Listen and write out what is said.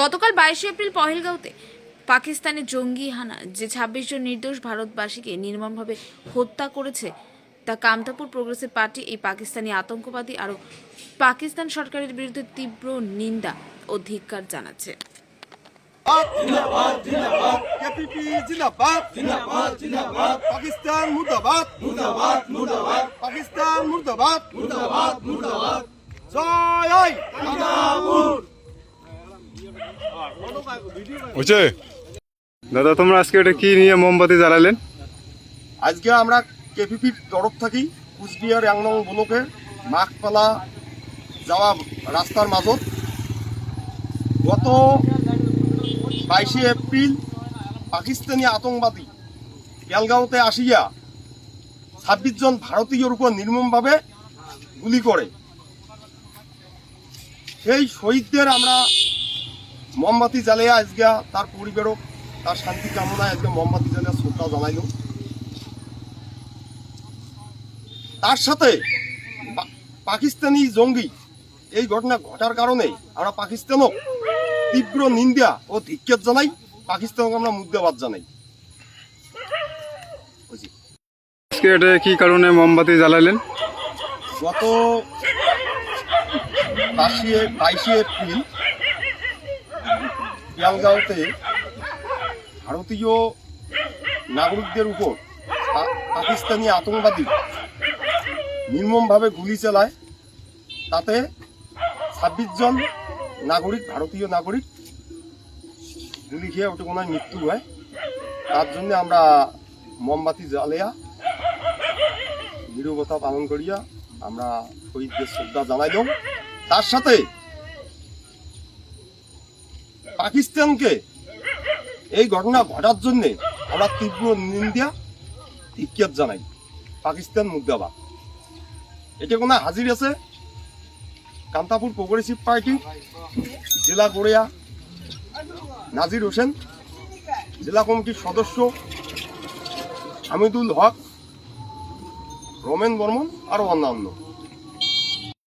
গতকাল বাইশে এপ্রিল পহেলগাঁওতে পাকিস্তানের জঙ্গি হানা, যে ছাব্বিশ জন নির্দোষ ভারতবাসীকে নির্মমভাবে হত্যা করেছে, তা কামতাপুর প্রোগ্রেসিভ পার্টি এই পাকিস্তানি আতঙ্কবাদী আরও পাকিস্তান সরকারের বিরুদ্ধে তীব্র নিন্দা ও ধিক্কার জানাচ্ছে। পাকিস্তান পাকিস্তান জয় দাদা, তোমরা আজকে এটা কি নিয়ে মোমবাতি জ্বালালেন? আজকে আমরা কেপিপির তরফ থাকি কুচবিহার এক ব্লকে মাঘপালা যাওয়া রাস্তার মাজত গত বাইশে এপ্রিল পাকিস্তানি আতঙ্কবাদী বেলগাঁওতে আসিয়া ছাব্বিশ জন ভারতীয়র উপর নির্মমভাবে গুলি করে। সেই শহীদদের আমরা মোমবাতি জ্বালিয়ে আজকে তার পরিবারক তার শান্তি কামনায় আজকে মোমবাতি জ্বালিয়ে শ্রদ্ধা জানাইল তার সাথে পাকিস্তানি জঙ্গি এই ঘটনা ঘটার কারণে আমরা পাকিস্তানও তীব্র নিন্দা ও ধিক্ষেপ জানাই পাকিস্তানকে আমরা মুদ্রাবাদ জানাই। আজকে এটা কি কারণে মোমবাতি জ্বালালেন? গত বাইশে বাইশে এপ্রিল পিয়ালগাঁওতে ভারতীয় নাগরিকদের উপর পাকিস্তানি আতঙ্কবাদী নির্মমভাবে গুলি চালায়, তাতে ছাব্বিশ জন নাগরিক, ভারতীয় নাগরিক গুলি খেয়ে ওটা কোনো মৃত্যু হয়। তার জন্য আমরা মোমবাতি জ্বালিয়া, নিরবতা পালন করিয়া আমরা শহীদদের শ্রদ্ধা জানাইলাম তার সাথে পাকিস্তানকে। এই ঘটনা ঘটার জন্যে আমরা তীব্র নিন্দা ধিক্ষেপ জানাই। পাকিস্তান মুদ্রাবাদ এটা কোনো হাজির আছে? কান্তাপুর প্রোগ্রেসিভ পার্টি জেলা গড়িয়া, নাজির হোসেন, জেলা কমিটির সদস্য হামিদুল হক, রমেন বর্মন আরও অন্যান্য।